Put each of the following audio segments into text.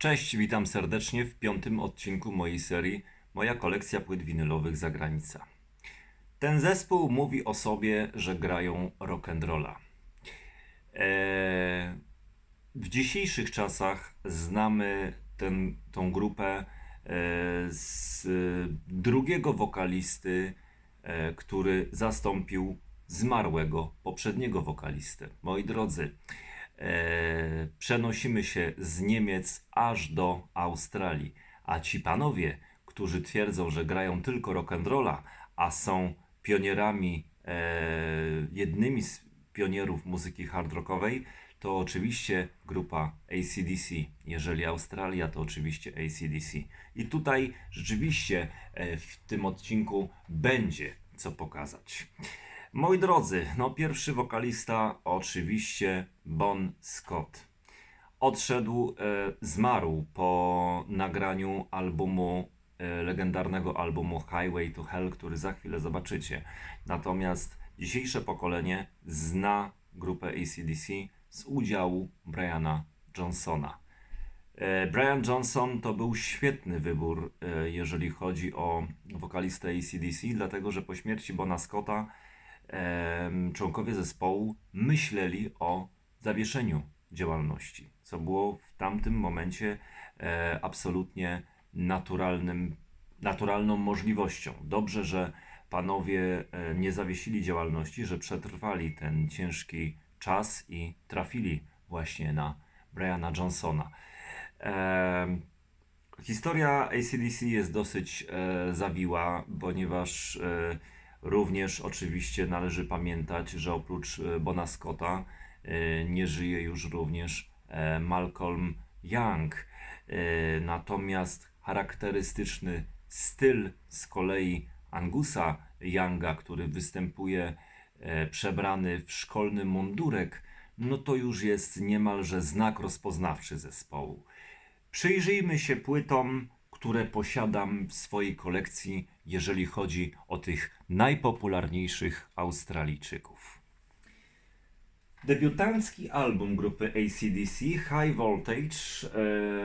Cześć, witam serdecznie w piątym odcinku mojej serii Moja kolekcja płyt winylowych za granica. Ten zespół mówi o sobie, że grają rock'n'rolla. Eee, w dzisiejszych czasach znamy ten, tą grupę e, z drugiego wokalisty, e, który zastąpił zmarłego poprzedniego wokalistę. Moi drodzy, przenosimy się z Niemiec aż do Australii, a ci panowie, którzy twierdzą, że grają tylko rock'n'rolla, a są pionierami, e, jednymi z pionierów muzyki hard rockowej, to oczywiście grupa ACDC. Jeżeli Australia, to oczywiście ACDC. I tutaj rzeczywiście e, w tym odcinku będzie co pokazać. Moi drodzy, no pierwszy wokalista oczywiście Bon Scott. Odszedł, e, zmarł po nagraniu albumu, e, legendarnego albumu Highway to Hell, który za chwilę zobaczycie. Natomiast dzisiejsze pokolenie zna grupę ACDC z udziału Briana Johnsona. E, Brian Johnson to był świetny wybór, e, jeżeli chodzi o wokalistę ACDC, dlatego że po śmierci Bona Scotta członkowie zespołu myśleli o zawieszeniu działalności, co było w tamtym momencie e, absolutnie naturalnym, naturalną możliwością. Dobrze, że panowie e, nie zawiesili działalności, że przetrwali ten ciężki czas i trafili właśnie na Briana Johnsona. Em, Historia ACDC jest dosyć e, zawiła, ponieważ e, również oczywiście należy pamiętać, że oprócz e, Bona Scotta e, nie żyje już również e, Malcolm Young. Natomiast charakterystyczny styl z kolei Angusa Younga, który występuje przebrany w szkolny mundurek, no to już jest niemalże znak rozpoznawczy zespołu. Przyjrzyjmy się płytom, które posiadam w swojej kolekcji, jeżeli chodzi o tych najpopularniejszych Australijczyków. Debiutancki album grupy ACDC High Voltage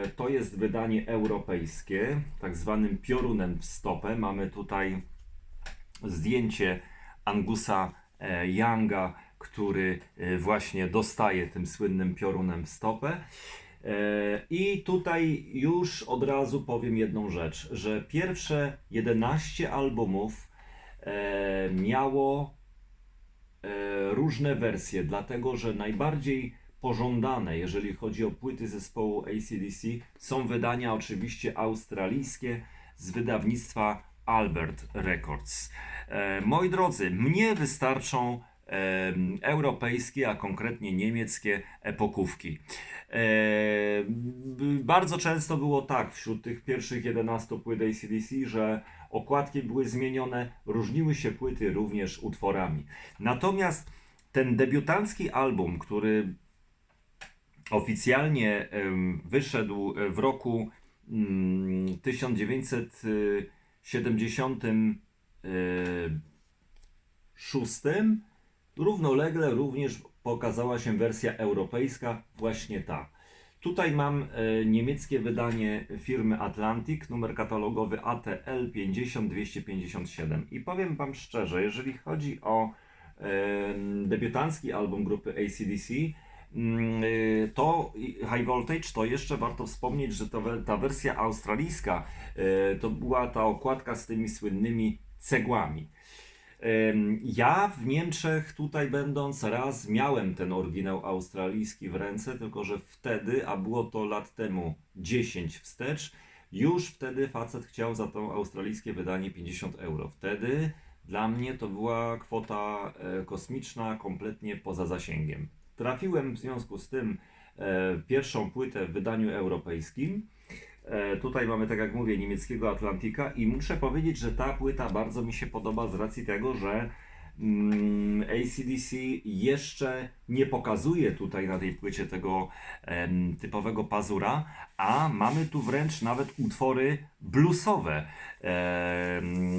e, to jest wydanie europejskie, tak zwanym piorunem w stopę. Mamy tutaj zdjęcie Angusa e, Younga, który e, właśnie dostaje tym słynnym piorunem w stopę. I tutaj już od razu powiem jedną rzecz, że pierwsze 11 albumów e, miało e, różne wersje, dlatego że najbardziej pożądane, jeżeli chodzi o płyty zespołu ACDC, są wydania oczywiście australijskie z wydawnictwa Albert Records. E, moi drodzy, mnie wystarczą europejskie, a konkretnie niemieckie epokówki. Bardzo często było tak wśród tych pierwszych 11 płyt ACDC, że okładki były zmienione, różniły się płyty również utworami. Natomiast ten debiutancki album, który oficjalnie wyszedł w roku mm, 1976, równolegle również pokazała się wersja europejska, właśnie ta. Tutaj mam e, niemieckie wydanie firmy Atlantic, numer katalogowy ATL 50257. I powiem Wam szczerze, jeżeli chodzi o e, debiutancki album grupy ACDC, mm, y, to High Voltage, to jeszcze warto wspomnieć, że to, ta wersja australijska e, to była ta okładka z tymi słynnymi cegłami. Ja w Niemczech, tutaj będąc, raz miałem ten oryginał australijski w ręce, tylko że wtedy, a było to lat temu 10 wstecz, już wtedy facet chciał za to australijskie wydanie 50 euro. Wtedy dla mnie to była kwota e, kosmiczna, kompletnie poza zasięgiem. Trafiłem w związku z tym e, pierwszą płytę w wydaniu europejskim. E, Tutaj mamy, tak jak mówię, niemieckiego Atlantika i muszę powiedzieć, że ta płyta bardzo mi się podoba z racji tego, że mm, ACDC jeszcze nie pokazuje tutaj na tej płycie tego typowego pazura, a mamy tu wręcz nawet utwory bluesowe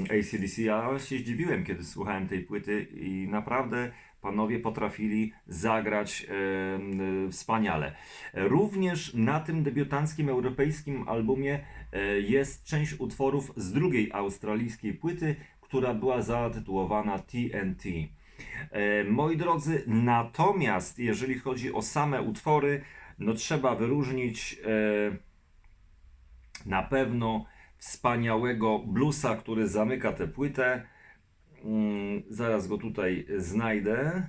ACDC. Ja się zdziwiłem, kiedy słuchałem tej płyty i naprawdę panowie potrafili zagrać e, wspaniale. Również na tym debiutanckim europejskim albumie e, jest część utworów z drugiej australijskiej płyty, która była zatytułowana TNT. E, moi drodzy, natomiast jeżeli chodzi o same utwory, no trzeba wyróżnić e, na pewno wspaniałego bluesa, który zamyka tę płytę. Mm, zaraz go tutaj znajdę.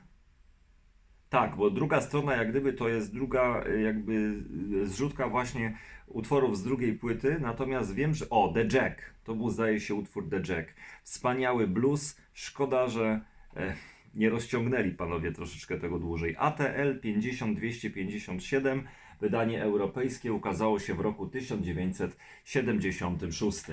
Tak, bo druga strona jak gdyby to jest druga e, jakby zrzutka właśnie utworów z drugiej płyty, natomiast wiem, że o, The Jack, to był zdaje się utwór The Jack. Wspaniały blues, szkoda, że e, nie rozciągnęli panowie troszeczkę tego dłużej. ATL 50257, wydanie europejskie ukazało się w roku 1976.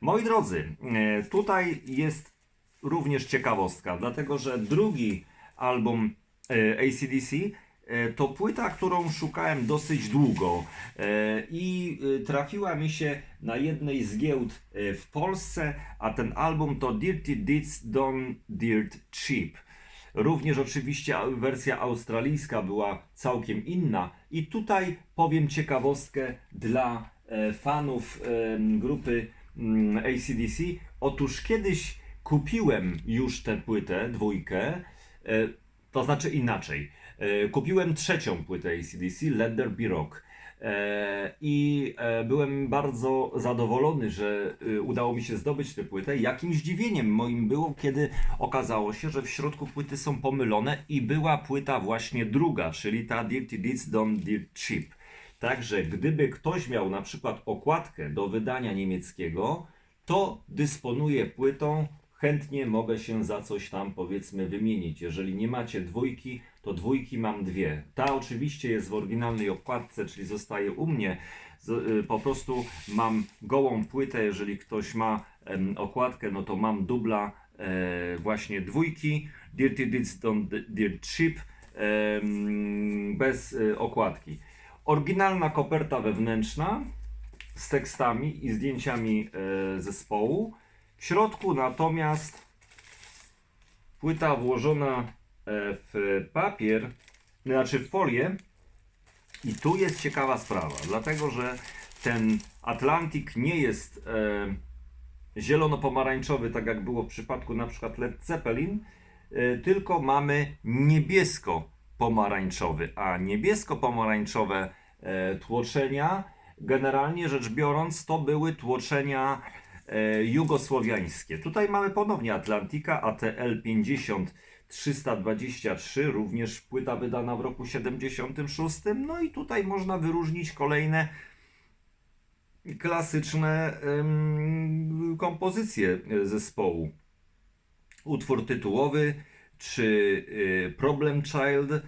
Moi drodzy, e, tutaj jest również ciekawostka, dlatego że drugi album e, ACDC e, to płyta, którą szukałem dosyć długo e, i trafiła mi się na jednej z giełd w Polsce, a ten album to Dirty Deeds Done Dirt Cheap. Również oczywiście wersja australijska była całkiem inna i tutaj powiem ciekawostkę dla fanów grupy mm, ACDC. Otóż kiedyś kupiłem już tę płytę, dwójkę, e, to znaczy inaczej. E, Kupiłem trzecią płytę ACDC, Let There Be Rock. E, I byłem bardzo zadowolony, że udało mi się zdobyć tę płytę. Jakim zdziwieniem moim było, kiedy okazało się, że w środku płyty są pomylone i była płyta właśnie druga, czyli ta Dirty Deeds Done Dirt Cheap. Także gdyby ktoś miał na przykład okładkę do wydania niemieckiego, to dysponuje płytą, chętnie mogę się za coś tam powiedzmy wymienić. Jeżeli nie macie dwójki, to dwójki mam dwie. Ta oczywiście jest w oryginalnej okładce, czyli zostaje u mnie. Y, po prostu mam gołą płytę, jeżeli ktoś ma okładkę, no to mam dubla e, właśnie dwójki. Dirty Deeds Don't Dirt em, bez y, okładki. Oryginalna koperta wewnętrzna z tekstami i zdjęciami e, zespołu. W środku natomiast płyta włożona e, w papier, znaczy w folię. I tu jest ciekawa sprawa, dlatego że ten Atlantik nie jest e, zielono-pomarańczowy, tak jak było w przypadku na przykład Led Zeppelin, e, tylko mamy niebiesko-pomarańczowy, a niebiesko-pomarańczowe e, tłoczenia, generalnie rzecz biorąc, to były tłoczenia jugosłowiańskie. Tutaj mamy ponownie Atlantika ATL 50 323, również płyta wydana w roku 76. No i tutaj można wyróżnić kolejne klasyczne em, kompozycje zespołu. Utwór tytułowy czy y, Problem Child. Y,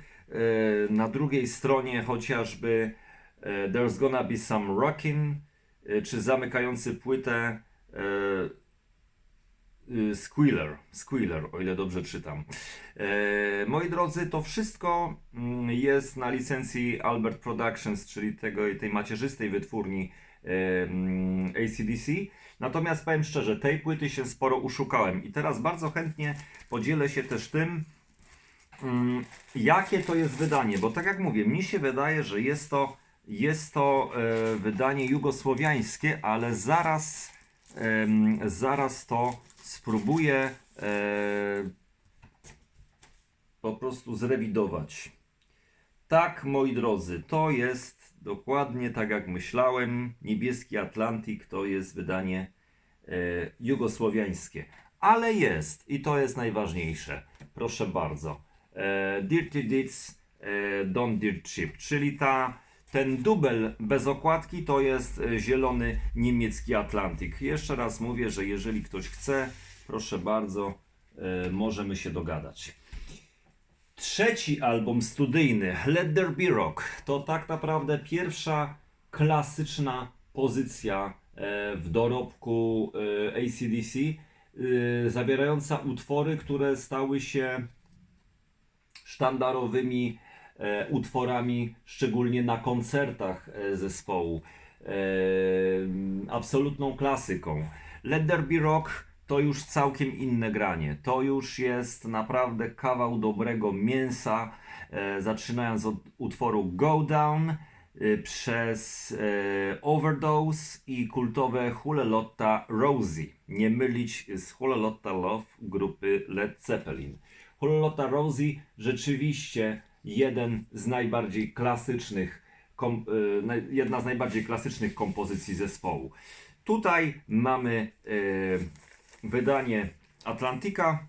na drugiej stronie chociażby y, There's Gonna Be Some Rockin', y, czy zamykający płytę Squealer, Squealer, o ile dobrze czytam. E, moi drodzy, to wszystko mm, jest na licencji Albert Productions, czyli tego, tej macierzystej wytwórni e, mm, ACDC. Natomiast powiem szczerze, tej płyty się sporo uszukałem i teraz bardzo chętnie podzielę się też tym, mm, jakie to jest wydanie, bo tak jak mówię, mi się wydaje, że jest to, jest to e, wydanie jugosłowiańskie, ale zaraz, zaraz to spróbuję e, po prostu zrewidować. Tak, moi drodzy, to jest dokładnie tak jak myślałem. Niebieski Atlantik to jest wydanie e, jugosłowiańskie. Ale jest, i to jest najważniejsze. Proszę bardzo. E, Dirty Deeds Don't Dirt Cheap, czyli ta, ten dubel bez okładki to jest e, zielony niemiecki Atlantik. Jeszcze raz mówię, że jeżeli ktoś chce, proszę bardzo, e, możemy się dogadać. Trzeci album studyjny, Let There Be Rock, to tak naprawdę pierwsza klasyczna pozycja e, w dorobku ACDC, zawierająca utwory, które stały się sztandarowymi utworami, szczególnie na koncertach e, zespołu. E, absolutną klasyką. Let There Be Rock to już całkiem inne granie. To już jest naprawdę kawał dobrego mięsa, e, zaczynając od utworu Go Down, e, przez e, Overdose i kultowe Hule Lotta Rosie. Nie mylić z Hule Lotta Love grupy Led Zeppelin. Hule Lotta Rosie rzeczywiście jeden z najbardziej klasycznych, kom, naj- jedna z najbardziej klasycznych kompozycji zespołu. Tutaj mamy e, wydanie Atlantika,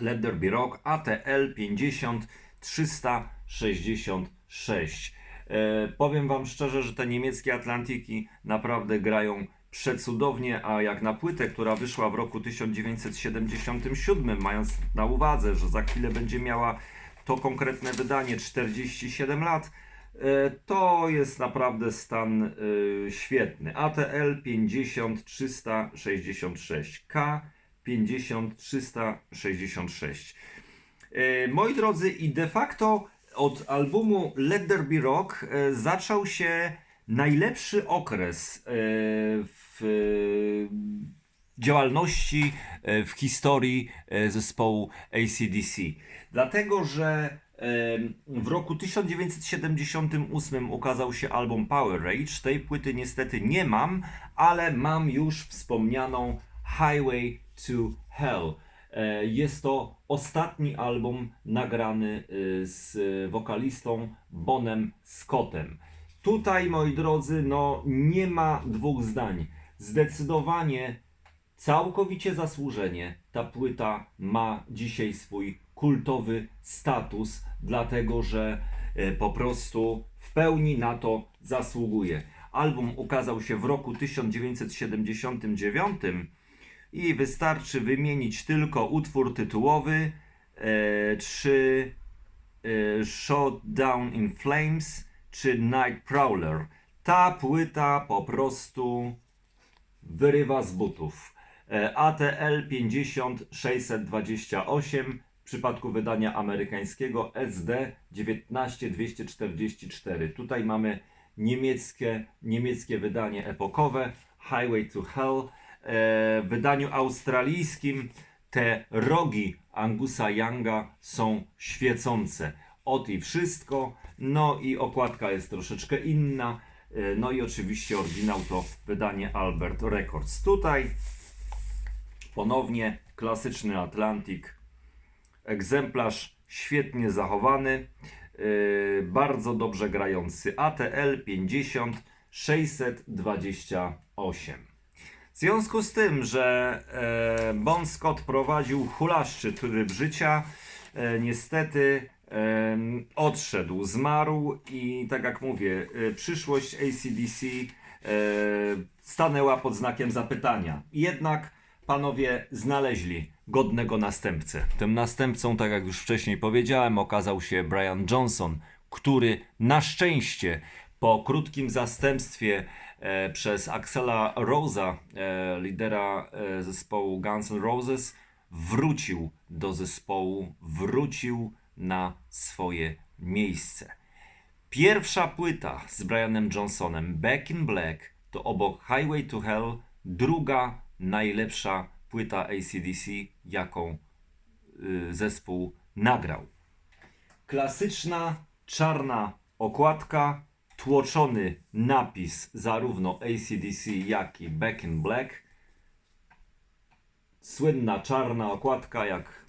Let There Be Rock ATL 50 366. E, powiem Wam szczerze, że te niemieckie Atlantiki naprawdę grają przecudownie, a jak na płytę, która wyszła w roku 1977, mając na uwadze, że za chwilę będzie miała to konkretne wydanie 47 lat, e, to jest naprawdę stan e, świetny. ATL 50 366 K 50 366. E, Moi drodzy, i de facto od albumu Let There Be Rock e, zaczął się najlepszy okres w działalności e, w historii e, zespołu ACDC. Dlatego, że w roku 1978 ukazał się album Power Rage. Tej płyty niestety nie mam, ale mam już wspomnianą Highway to Hell. E, Jest to ostatni album nagrany z wokalistą Bonem Scottem. Tutaj, moi drodzy, no nie ma dwóch zdań. Zdecydowanie, całkowicie zasłużenie ta płyta ma dzisiaj swój kultowy status, dlatego że e, po prostu w pełni na to zasługuje. Album ukazał się w roku 1979 i wystarczy wymienić tylko utwór tytułowy, e, czy e, Shot Down in Flames, czy Night Prowler. Ta płyta po prostu wyrywa z butów. E, ATL 50628 w przypadku wydania amerykańskiego SD 19244. Tutaj mamy niemieckie, niemieckie wydanie epokowe Highway to Hell. E, w wydaniu australijskim te rogi Angusa Younga są świecące. Ot i wszystko. No i okładka jest troszeczkę inna. E, No i oczywiście oryginał to wydanie Albert Records. Tutaj ponownie klasyczny Atlantik. Egzemplarz świetnie zachowany, yy, bardzo dobrze grający. ATL 50 628. W związku z tym, że e, Bon Scott prowadził hulaszczy tryb życia, e, niestety e, odszedł, zmarł i tak jak mówię, e, przyszłość ACDC e, stanęła pod znakiem zapytania. Jednak panowie znaleźli godnego następcę. Tym następcą, tak jak już wcześniej powiedziałem, okazał się Brian Johnson, który na szczęście po krótkim zastępstwie e, przez Axela Rosa, e, lidera e, zespołu Guns N' Roses, wrócił do zespołu, wrócił na swoje miejsce. Pierwsza płyta z Brianem Johnsonem, Back in Black, to obok Highway to Hell druga najlepsza płyta ACDC, jaką y, zespół nagrał. Klasyczna czarna okładka, tłoczony napis zarówno ACDC, jak i Back in Black. Słynna czarna okładka jak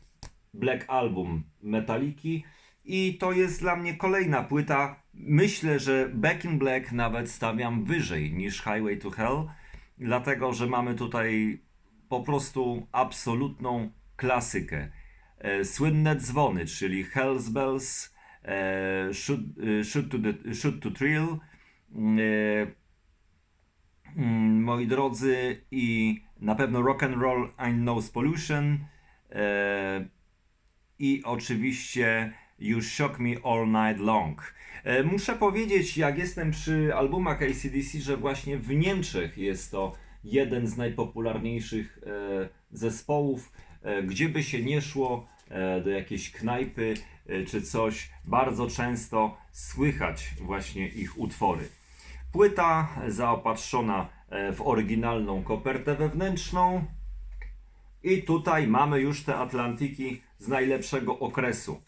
Black Album Metaliki. I to jest dla mnie kolejna płyta. Myślę, że Back in Black nawet stawiam wyżej niż Highway to Hell, dlatego że mamy tutaj po prostu absolutną klasykę. E, słynne dzwony, czyli Hell's Bells, e, shoot, e, shoot, to the, Thrill. Mm, moi drodzy, i na pewno Rock and Roll I Knows Pollution. I oczywiście You Shock Me All Night Long. E, Muszę powiedzieć, jak jestem przy albumach ACDC, że właśnie w Niemczech jest to jeden z najpopularniejszych e, zespołów. E, Gdzie by się nie szło, do jakiejś knajpy czy coś, bardzo często słychać właśnie ich utwory. Płyta zaopatrzona w oryginalną kopertę wewnętrzną, I tutaj mamy już te Atlantiki z najlepszego okresu.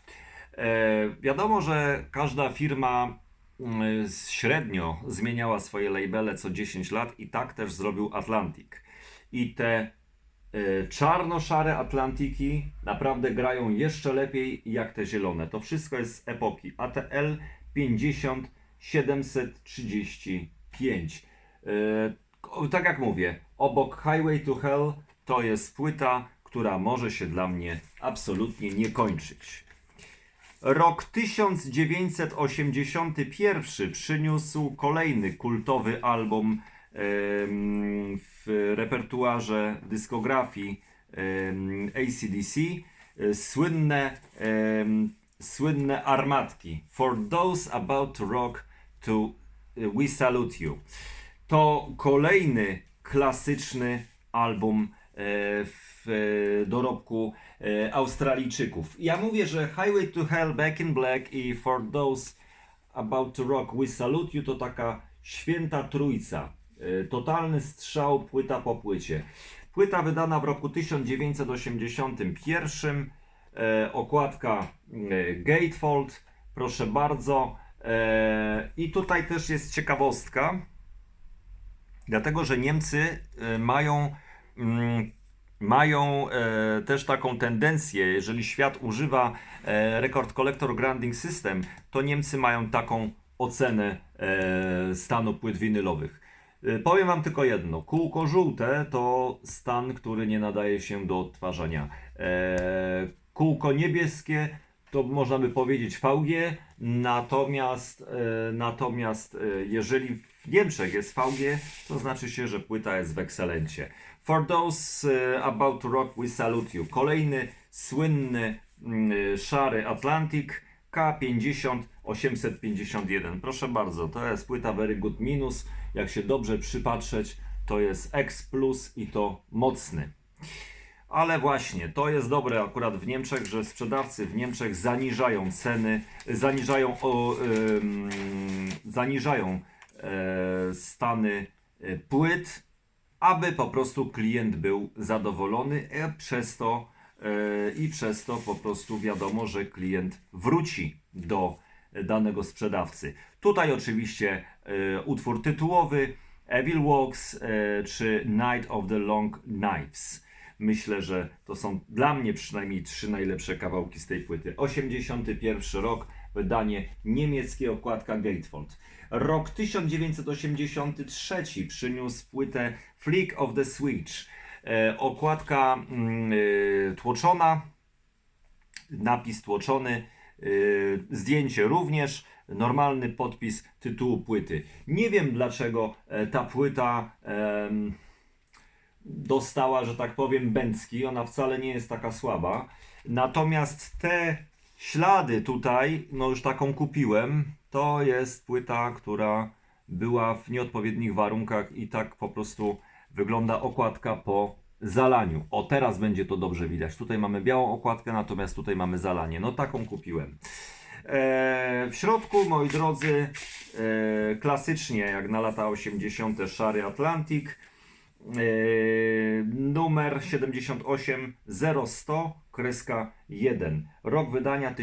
E, wiadomo, że każda firma mm, średnio zmieniała swoje labele co 10 lat i tak też zrobił Atlantic. I te e, czarno-szare Atlantiki naprawdę grają jeszcze lepiej jak te zielone. To wszystko jest z epoki ATL 50 735. E, o- tak jak mówię, obok Highway to Hell to jest płyta, która może się dla mnie absolutnie nie kończyć. Rok 1981 przyniósł kolejny kultowy album w repertuarze dyskografii ACDC. Słynne, słynne armatki. For those about to rock, to e, we salute you. To kolejny klasyczny album e, w dorobku e, Australijczyków. Ja mówię, że Highway to Hell, Back in Black i For Those About to Rock We Salute You to taka święta trójca. E, Totalny strzał, płyta po płycie. Płyta wydana w roku 1981. E, okładka e, Gatefold, proszę bardzo. E, I tutaj też jest ciekawostka. Dlatego, że Niemcy e, mają, mm, mają e, też taką tendencję, jeżeli świat używa e, Record Collector Grounding System, to Niemcy mają taką ocenę e, stanu płyt winylowych. E, Powiem Wam tylko jedno. Kółko żółte to stan, który nie nadaje się do odtwarzania. E, Kółko niebieskie to można by powiedzieć VG, natomiast, e, natomiast e, jeżeli w Niemczech jest VG, to znaczy się, że płyta jest w ekscelencie. For those e, about to rock, we salute you. Kolejny słynny mm, e, szary Atlantic K50 851. Proszę bardzo, to jest płyta Very Good Minus. Jak się dobrze przypatrzeć, to jest X Plus i to mocny. Ale właśnie, to jest dobre akurat w Niemczech, że sprzedawcy w Niemczech zaniżają ceny, zaniżają, o, ym, zaniżają e, stany płyt, aby po prostu klient był zadowolony e, przez to e, i przez to po prostu wiadomo, że klient wróci do danego sprzedawcy. Tutaj oczywiście e, utwór tytułowy Evil Walks e, czy Night of the Long Knives. Myślę, że to są dla mnie przynajmniej trzy najlepsze kawałki z tej płyty. 81 rok, wydanie niemieckie, okładka Gatefold. Rok 1983 przyniósł płytę Flick of the Switch. E, okładka mm, e, tłoczona, napis tłoczony, yy, zdjęcie również, normalny podpis tytułu płyty. Nie wiem dlaczego e, ta płyta dostała, że tak powiem, bęcki. Ona wcale nie jest taka słaba. Natomiast te ślady tutaj, no już taką kupiłem, to jest płyta, która była w nieodpowiednich warunkach i tak po prostu wygląda okładka po zalaniu. O, teraz będzie to dobrze widać. Tutaj mamy białą okładkę, natomiast tutaj mamy zalanie. No taką kupiłem. E, w środku, moi drodzy, e, klasycznie jak na lata 80. szary Atlantic. E, numer 78010 kreska 1. Rok wydania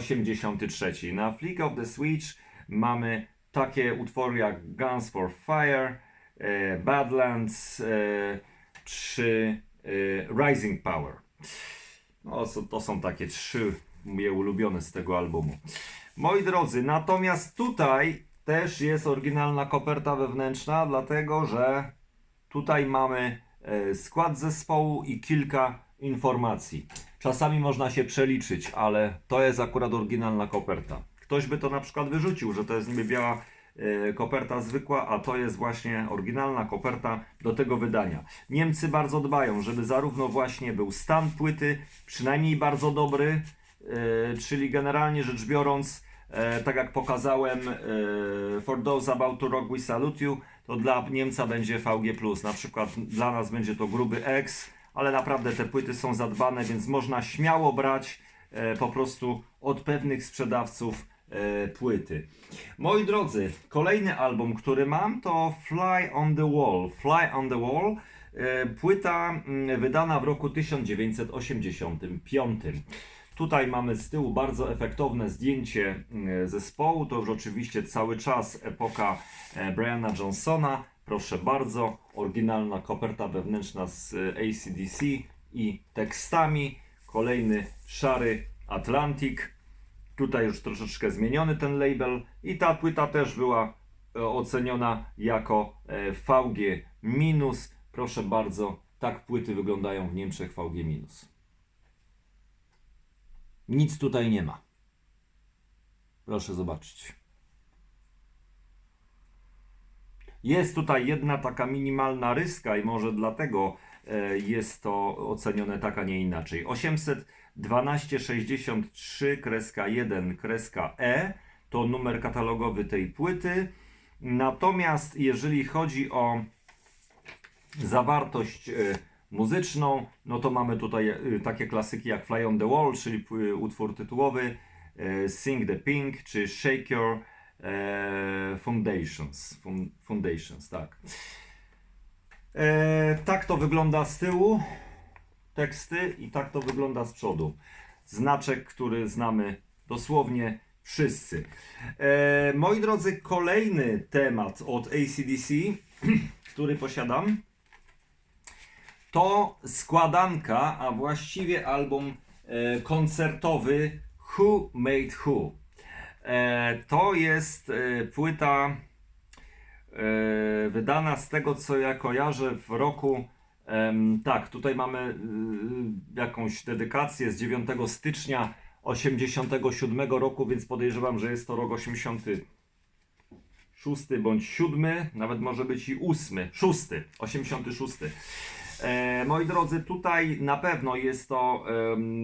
1983. Na Flick of the Switch mamy takie utwory jak Guns for Fire, e, Badlands e, czy e, Rising Power. No, to są takie trzy moje ulubione z tego albumu. Moi drodzy, natomiast tutaj też jest oryginalna koperta wewnętrzna, dlatego że tutaj mamy e, skład zespołu i kilka informacji. Czasami można się przeliczyć, ale to jest akurat oryginalna koperta. Ktoś by to na przykład wyrzucił, że to jest niby biała e, koperta zwykła, a to jest właśnie oryginalna koperta do tego wydania. Niemcy bardzo dbają, żeby zarówno właśnie był stan płyty, przynajmniej bardzo dobry, e, czyli generalnie rzecz biorąc, e, tak jak pokazałem, for those about to rock we salute you, to dla Niemca będzie VG+, na przykład dla nas będzie to gruby X, ale naprawdę te płyty są zadbane, więc można śmiało brać e, po prostu od pewnych sprzedawców e, płyty. Moi drodzy, kolejny album, który mam to Fly on the Wall. Fly on the Wall. E, Płyta mm, wydana w roku 1985. Tutaj mamy z tyłu bardzo efektowne zdjęcie zespołu. To już oczywiście cały czas epoka Briana Johnsona. Proszę bardzo, oryginalna koperta wewnętrzna z e, ACDC i tekstami. Kolejny szary Atlantic. Tutaj już troszeczkę zmieniony ten label i ta płyta też była e, oceniona jako e, VG. Proszę bardzo, tak płyty wyglądają w Niemczech VG. Nic tutaj nie ma. Proszę zobaczyć. Jest tutaj jedna taka minimalna ryska i może dlatego e, jest to ocenione tak, a nie inaczej. 81263 kreska 1 kreska E to numer katalogowy tej płyty. Natomiast jeżeli chodzi o zawartość e, muzyczną, no to mamy tutaj takie klasyki jak Fly on the Wall, czyli utwór tytułowy, Sing the Pink, czy Shake Your e, Foundations. Fun- Foundations, tak. E, tak to wygląda z tyłu, teksty i tak to wygląda z przodu. Znaczek, który znamy dosłownie wszyscy. E, moi drodzy, kolejny temat od ACDC, który posiadam, to składanka, a właściwie album e, koncertowy Who Made Who. E, to jest e, płyta e, wydana z tego co ja kojarzę w roku. tak, tutaj mamy y, jakąś dedykację z 9 stycznia 87 roku, więc podejrzewam, że jest to rok 86 bądź 7, nawet może być i 8, 6, 86. E, moi drodzy, tutaj na pewno jest to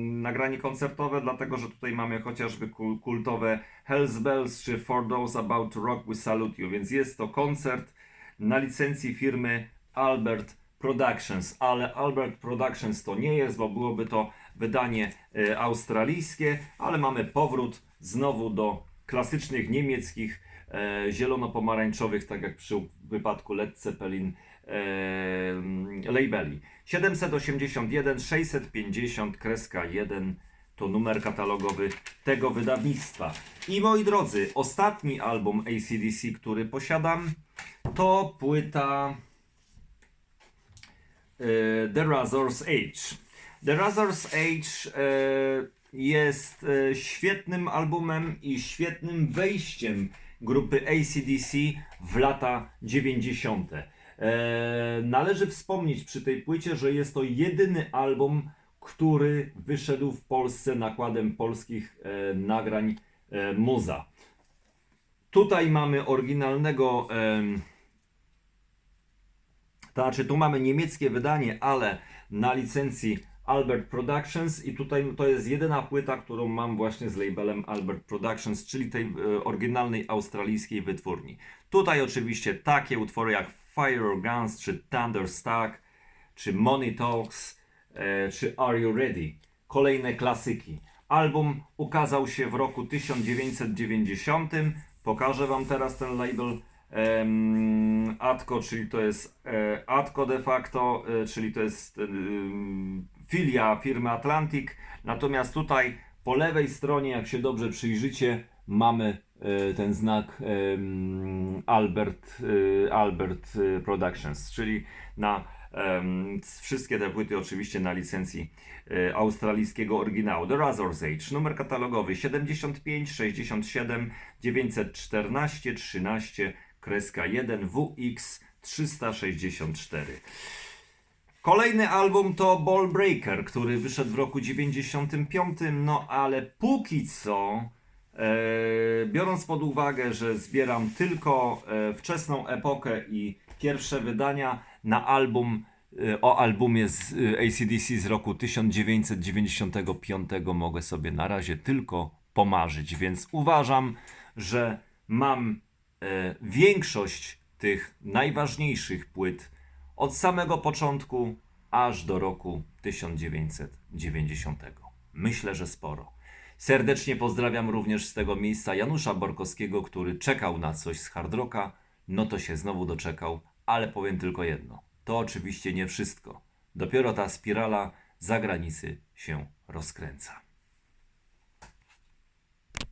nagranie koncertowe, dlatego że tutaj mamy chociażby kul- kultowe Hells Bells czy For Those About to Rock We Salute You, więc jest to koncert na licencji firmy Albert Productions, ale Albert Productions to nie jest, bo byłoby to wydanie e, australijskie, ale mamy powrót znowu do klasycznych niemieckich e, zielono-pomarańczowych, tak jak przy wypadku Led Zeppelin e, labeli. 781 650 kreska 1 to numer katalogowy tego wydawnictwa. I moi drodzy, ostatni album ACDC, który posiadam, to płyta e, The Razor's Age. The Razor's Age e, jest e, świetnym albumem i świetnym wejściem grupy ACDC w lata 90. E, należy wspomnieć przy tej płycie, że jest to jedyny album, który wyszedł w Polsce nakładem polskich e, nagrań e, Muza. Tutaj mamy oryginalnego to znaczy, tu mamy niemieckie wydanie, ale na licencji Albert Productions i tutaj to jest jedyna płyta, którą mam właśnie z labelem Albert Productions, czyli tej oryginalnej australijskiej wytwórni. Tutaj oczywiście takie utwory jak Fire Guns, czy Thunderstruck, czy Money Talks, e, czy Are You Ready? Kolejne klasyki. Album ukazał się w roku 1990. Pokażę Wam teraz ten label. Em, Atco, czyli to jest e, Atco de facto, e, czyli to jest em, filia firmy Atlantic. Natomiast tutaj po lewej stronie, jak się dobrze przyjrzycie, mamy e, ten znak Albert, e, Albert e, Productions, czyli na wszystkie te płyty oczywiście na licencji e, australijskiego oryginału. The Razor's Age, numer katalogowy 75 67 914 13 kreska 1 WX 364. Kolejny album to Ball Breaker, który wyszedł w roku 95, no ale póki co, e, biorąc pod uwagę, że zbieram tylko e, wczesną epokę i pierwsze wydania na album, e, o albumie z e, ACDC z roku 1995 mogę sobie na razie tylko pomarzyć, więc uważam, że mam e, większość tych najważniejszych płyt od samego początku aż do roku 1990. Myślę, że sporo. Serdecznie pozdrawiam również z tego miejsca Janusza Borkowskiego, który czekał na coś z hard rocka. No to się znowu doczekał, ale powiem tylko jedno. to oczywiście nie wszystko. Dopiero ta spirala zagranicy się rozkręca.